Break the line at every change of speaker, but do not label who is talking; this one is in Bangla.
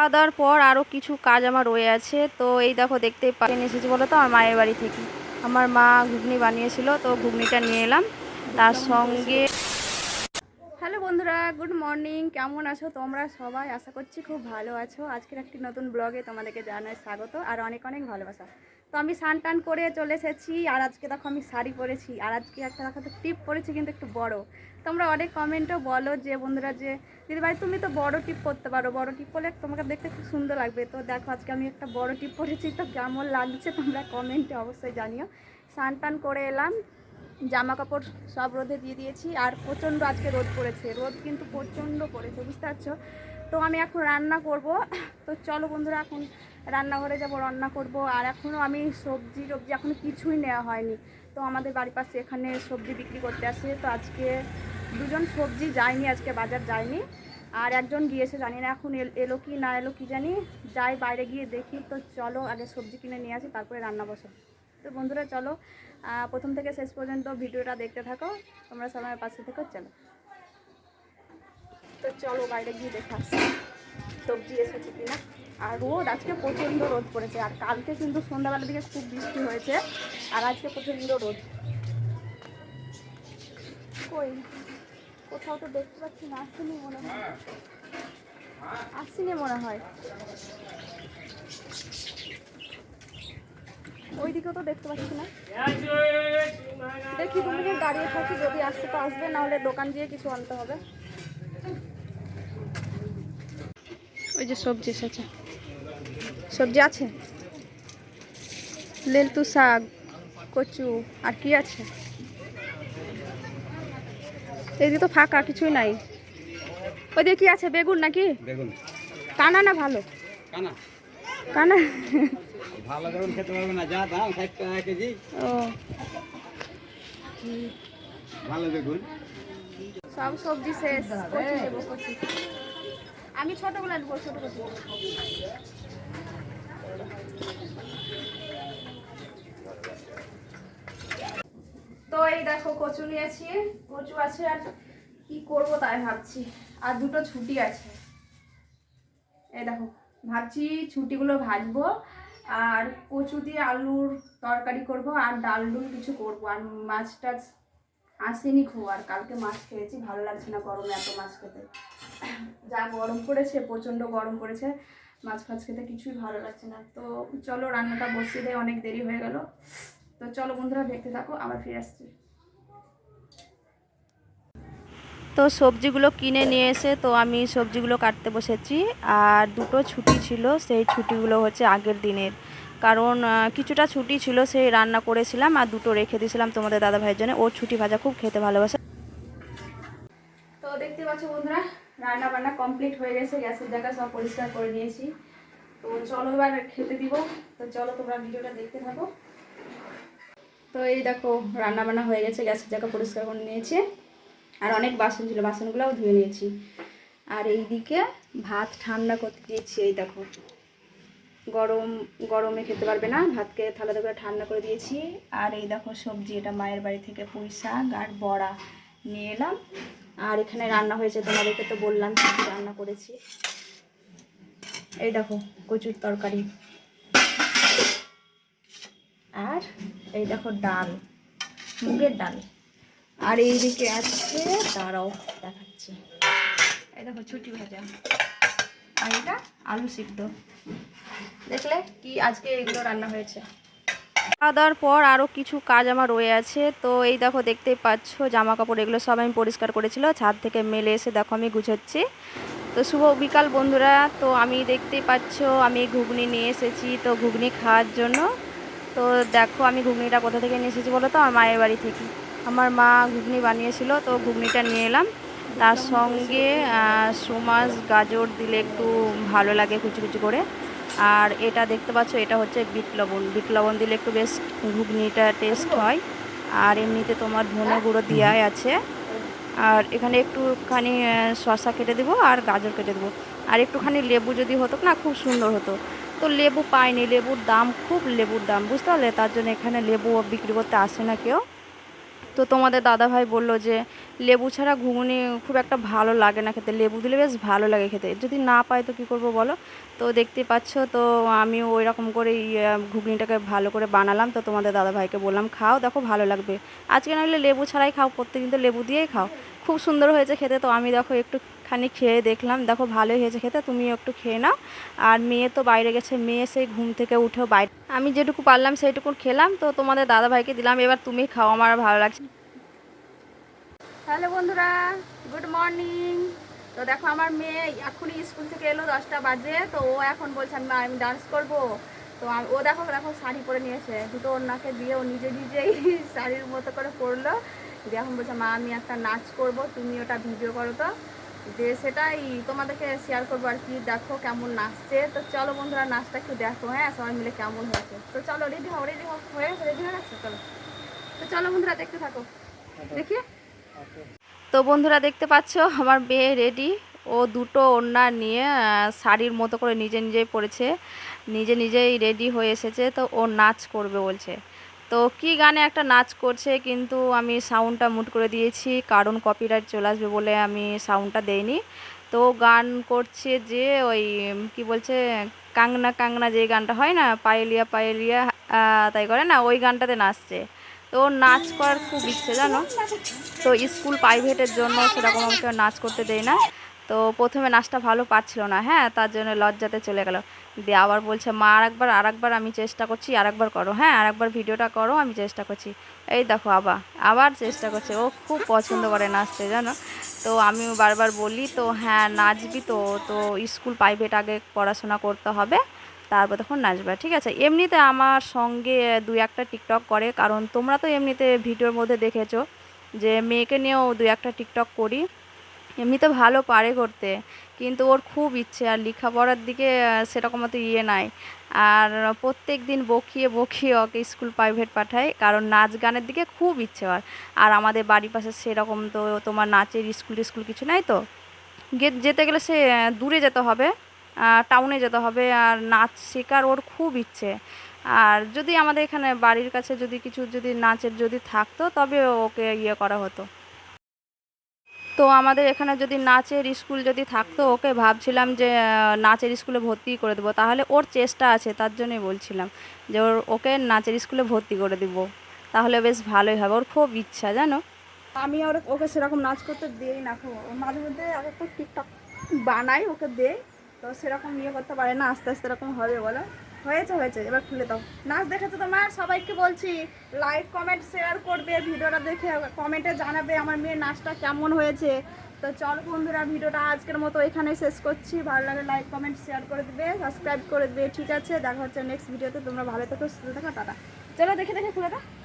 খাওয়া দাওয়ার পর আরও কিছু কাজ আমার রয়ে আছে। তো এই দেখো দেখতে পাঠিয়ে এসেছি বলো তো, আমার মায়ের বাড়ি থেকে। আমার মা ঘুগনি বানিয়েছিল, তো ঘুগনিটা নিয়ে এলাম। তার সঙ্গে হ্যালো বন্ধুরা, গুড মর্নিং, কেমন আছো তোমরা সবাই? আশা করছি খুব ভালো আছো। আজকের একটি নতুন ব্লগে তোমাদেরকে জানাই স্বাগত আর অনেক অনেক ভালোবাসা। তো আমি স্নান টান করে চলে এসেছি, আর আজকে দেখো আমি শাড়ি পরেছি, আর আজকে একটা দেখো তো টিপ পরেছি কিন্তু একটু বড়। তোমরা অনেক কমেন্টও বলো যে, বন্ধুরা যে, দিদি ভাই, তুমি তো বড় টিপ করতে পারো, বড় টিপ করলে তোমাকে দেখতে খুব সুন্দর লাগবে। তো দেখো আজকে আমি একটা বড় টিপ পরেছি, তো কেমন লাগছে তোমরা কমেন্টে অবশ্যই জানিও। স্নান টান করে এলাম জামা কাপড় সব রোদে দিয়ে দিয়েছি, আর প্রচণ্ড আজকে রোদ পড়েছে, রোদ কিন্তু প্রচণ্ড পড়েছে, বুঝতে পারছ? তো আমি এখন রান্না করব, তো চলো বন্ধুরা এখন রান্নাঘরে যাব, রান্না করব। আর এখনও আমি সবজি টবজি এখনও কিছুই নেওয়া হয়নি। তো আমাদের বাড়ির পাশে এখানে সবজি বিক্রি করতে আসে। তো আজকে দুজন সবজি যায়নি, আজকে বাজার যায়নি। আর একজন গিয়েছে, জানি না এখন এল- কি, না এলো কি জানি। যাই বাইরে গিয়ে দেখি, তো চলো আগে সবজি কিনে নিয়ে আসি, তারপরে রান্না বসো তো বন্ধুরা, চলো প্রথম থেকে শেষ পর্যন্ত ভিডিওটা দেখতে থাকো। তোমরা সবাই পাশে থেকো, চলো। তো চলো বাইরে গিয়ে দেখে সবজি এসেছে কিনা। আর রোদ, আজকে প্রচণ্ড রোদ পড়েছে। আর কালকে কিন্তু সন্ধ্যাবেলার দিকে খুব বৃষ্টি হয়েছে, আর আজকে প্রচণ্ড রোদ। কই? কোথাও তো দেখতে পাচ্ছি না, আসেনি মনে হয়। আসেনি মনে হয়। ওইদিকেও তো দেখতে পাচ্ছি না। দেখি তুমি দাঁড়িয়ে থাকি, যদি আসতে তো আসবে, নাহলে দোকান দিয়ে কিছু আনতে হবে। ওই যে সবজি এসেছে। সবজি আছে? লেলতু শাক কচু আর কি আছে? এইদিকে তো ফাঁকা কিছুই নাই। ওইদিকে কি আছে বেগুন নাকি?
বেগুন।
কানা না ভালো?
কানা।
কানা?
ভালো বেগুন খেতে পারবে না যা দাম ষাট টাকা কেজি।
ও।
ভালো বেগুন।
সব সবজি শেষ। আমি ছোটগুলো নেব ছোট কচু তো এই দেখো কচু নিয়েছি কচু আছে, আর কি করব তাই ভাবছি। আর দুটো ছুটি আছে। এই দেখো, ভাবছি ছুটিগুলো ভাজবো, আর কচু দিয়ে আলুর তরকারি করব, আর ডাল ডুল কিছু করব। আর মাছ টাছ আসেনি খুব, আর কালকে মাছ খেয়েছি, ভালো লাগছে না গরমে এত মাছ খেতে। যা গরম পড়েছে, প্রচণ্ড গরম পড়েছে, মাছ ফাছ খেতে কিছুই ভালো লাগছে না। তো চলো, রান্নাটা বসিয়ে দেয় অনেক দেরি হয়ে গেল। তো চলো বন্ধুরা, দেখতে থাকো, আবার ফিরে আসছি। তো সবজিগুলো কিনে নিয়ে এসে তো আমি সবজিগুলো কাটতে বসেছি। আর দুটো ছুটি ছিল, সেই ছুটিগুলো হচ্ছে আগের দিনের। কারণ কিছুটা ছুটি ছিল, সেই রান্না করেছিলাম আর দুটো রেখে দিয়েছিলাম তোমাদের দাদা ভাইয়ের জন্য। ও ছুটি ভাজা খুব খেতে ভালোবাসে। তো দেখতে পাচ্ছ বন্ধুরা রান্না বান্না কমপ্লিট হয়ে গেছে, গ্যাসের জায়গা সব পরিষ্কার করে নিয়েছি। তো চলো এবার খেতে দিব। তো চলো তোমরা ভিডিওটা দেখতে থাকো। তো এই দেখো রান্না বান্না হয়ে গেছে, গ্যাসের জায়গা পরিষ্কার করে নিয়েছি। আর অনেক বাসন ছিল, বাসনগুলোও ধুয়ে নিয়েছি। আর এইদিকে ভাত ঠান্ডা করতে দিয়েছি, এই দেখো। গরম, গরমে খেতে পারবে না, ভাতকে থালাতে করে ঠান্ডা করে দিয়েছি। আর এই দেখো সবজি, এটা মায়ের বাড়ি থেকে পুঁই শাক আর বড়া নিয়ে এলাম। আর এখানে রান্না হয়েছে, তোমাদেরকে তো বললাম কি কি রান্না করেছি। এই দেখো, কচুর তরকারি। আর এই দেখো ডাল, মুগের ডাল। আর এইদিকে আছে, দাঁড়াও, দেখাচ্ছি। এই দেখো, ছুটি ভাজা। আর এটা আলু সিদ্ধ। দেখলে কি আজকে এগুলো রান্না হয়েছে। খাওয়া দাওয়ার পর আরও কিছু কাজ আমার রয়ে আছে। তো এই দেখো, দেখতেই পাচ্ছ জামা কাপড় এগুলো সব আমি পরিষ্কার করেছিল। ছাদ থেকে মেলে এসে দেখো, আমি গুছোচ্ছি। তো শুভ বিকাল বন্ধুরা। তো আমি দেখতেই পাচ্ছ, আমি ঘুগনি নিয়ে এসেছি। তো ঘুগনি খাওয়ার জন্য। তো দেখো, আমি ঘুগনিটা কোথা থেকে নিয়ে এসেছি বলো তো? আমার মায়ের বাড়ি থেকে। আমার মা ঘুগনি বানিয়েছিল, তো ঘুগনিটা নিয়ে এলাম। তার সঙ্গে সুমাস গাজর দিলে একটু ভালো লাগে কুচি কুচি করে। আর এটা দেখতে পাচ্ছ, এটা হচ্ছে বিট লবণ। বিট লবণ দিলে একটু বেশ ঘুগনিটা টেস্ট হয়। আর এমনিতে তোমার ধনে গুঁড়ো দেওয়াই আছে। আর এখানে একটুখানি শসা কেটে দেবো আর গাজর কেটে দেবো। আর একটুখানি লেবু যদি হতো না, খুব সুন্দর হতো। তো লেবু পাইনি, লেবুর দাম, খুব লেবুর দাম, বুঝতে পারলে? তার জন্য এখানে লেবু বিক্রি করতে আসে না কেউ।
তো তোমাদের দাদাভাই বলল যে, লেবু ছাড়া ঘুগনি খুব একটা ভালো লাগে না খেতে। লেবু দিলে বেশ ভালো লাগে খেতে। যদি না পাই তো কী করব বলো? তো দেখতে পাচ্ছ, তো আমি ওই রকম করে ঘুগনিটাকে ভালো করে বানালাম। তো তোমাদের দাদাভাইকে বললাম, খাও, দেখো ভালো লাগবে। আজকে নাহলে লেবু ছাড়াই খাও, প্রত্যেকদিন তো লেবু দিয়েই খাও। খুব সুন্দর হয়েছে খেতে। তো আমি দেখো একটুখানি খেয়ে দেখলাম, দেখো ভালোই হয়েছে খেতে, তুমিও একটু খেয়ে নাও। আর মেয়ে তো বাইরে গেছে, মেয়ে সেই ঘুম থেকে উঠেও বাইরে। আমি যেটুকু পারলাম সেইটুকু খেলাম, তো তোমাদের দাদাভাইকে দিলাম, এবার তুমি খাও, আমার ভালো লাগছে। হ্যালো বন্ধুরা, গুড মর্নিং। তো দেখো আমার মেয়ে এখনই স্কুল থেকে এলো দশটা বাজে, তো ও এখন বলছে আমি আমি ডান্স করব। তো ও দেখো দেখো শাড়ি পরে নিয়েছে দুটো ওনাকে দিয়ে ও নিজে নিজেই শাড়ির মতো করে পরলো। দিয়ে এখন বলছে, মা, আমি একটা নাচ করব, তুমি ওটা ভিডিও করো তো। দিয়ে সেটাই তোমাদেরকে শেয়ার করব আর কি। দেখো কেমন নাচছে। তো চলো বন্ধুরা, নাচটা একটু দেখো হ্যাঁ? সবাই মিলে কেমন হয়েছে। তো চলো রেডি হও রেডি হও। হয়ে রেডি হয়ে গেছে? চলো। তো চলো বন্ধুরা, দেখতে থাকো। দেখি। তো বন্ধুরা, দেখতে পাচ্ছ, আমার মেয়ে রেডি ও দুটো ওড়না নিয়ে শাড়ির মতো করে নিজে নিজেই পরেছে। নিজে নিজেই রেডি হয়ে এসেছে। তো ও নাচ করবে বলছে। তো কি গানে একটা নাচ করছে কিন্তু আমি সাউন্ডটা মুট করে দিয়েছি, কারণ কপিরাইট চলে আসবে বলে আমি সাউন্ডটা দেইনি। তো গান করছে যে ওই, কি বলছে, কাংনা কাংনা যে গানটা হয় না, পায়েলিয়া পায়েলিয়া তাই করে না, ওই গানটাতে নাচছে। তো নাচ করার খুব ইচ্ছে, জানো? তো স্কুল প্রাইভেটের জন্য সেরকম আমাকে নাচ করতে দেয় না। তো প্রথমে নাচটা ভালো পারছিল না হ্যাঁ তার জন্য লজ্জাতে চলে গেল। দিয়ে আবার বলছে, মা, আরেকবার আরেকবার আমি চেষ্টা করছি, আরেকবার করো হ্যাঁ আরেকবার ভিডিওটা করো, আমি চেষ্টা করছি। এই দেখো আবার আবার চেষ্টা করছে, ও খুব পছন্দ করে নাচতে, জানো? তো আমি বারবার বলি, তো হ্যাঁ নাচবি তো তো স্কুল প্রাইভেট আগে পড়াশোনা করতে হবে, তারপর তখন নাচবে। ঠিক আছে, এমনিতে আমার সঙ্গে দুই একটা টিকটক করে, কারণ তোমরা তো এমনিতে ভিডিওর মধ্যে দেখেছ যে মেয়েকে নিয়েও দু একটা টিকটক করি। এমনিতে ভালো পারে করতে, কিন্তু ওর খুব ইচ্ছে আর লেখাপড়ার দিকে সেরকম অত ইয়ে নাই। আর প্রত্যেক দিন বকিয়ে বকিয়ে ওকে স্কুল প্রাইভেট পাঠায়, কারণ নাচ গানের দিকে খুব ইচ্ছে ওর আর আমাদের বাড়ির পাশে সেরকম তো তোমার নাচের স্কুল টিস্কুল কিছু নাই তো। যেতে গেলে সে দূরে যেতে হবে টাউনে যেতে হবে, আর নাচ শেখার ওর খুব ইচ্ছে। আর যদি আমাদের এখানে বাড়ির কাছে যদি কিছু যদি নাচের যদি থাকতো, তবে ওকে ইয়ে করা হতো। তো আমাদের এখানে যদি নাচের স্কুল যদি থাকতো, ওকে ভাবছিলাম যে নাচের স্কুলে ভর্তি করে দেবো। তাহলে ওর চেষ্টা আছে, তার জন্যই বলছিলাম যে, ওর, ওকে নাচের স্কুলে ভর্তি করে দিব। তাহলে বেশ ভালোই হবে, ওর খুব ইচ্ছা, জানো? আমি ওর ওকে সেরকম নাচ করতে দিই না, খুব মাঝে মধ্যে এক একটা টিকটক বানাই ওকে দেই। তো সেরকম ইয়ে করতে পারে না, আস্তে আস্তে এরকম হবে বলো। হয়েছে হয়েছে। এবার খুলে দাও। নাচ দেখেছ তোমার সবাইকে বলছি লাইক কমেন্ট শেয়ার করবে, ভিডিওটা দেখে কমেন্টে জানাবে আমার মেয়ের নাচটা কেমন হয়েছে। তো চলো বন্ধুরা, ভিডিওটা আজকের মতো এখানে শেষ করছি। ভালো লাগে লাইক কমেন্ট শেয়ার করে দেবে সাবস্ক্রাইব করে দেবে। ঠিক আছে, দেখা হচ্ছে নেক্সট ভিডিওতে তোমরা ভালো থাকো, সুস্থ থাকো, টাটা। চলো দেখে দেখে খুলে দাও।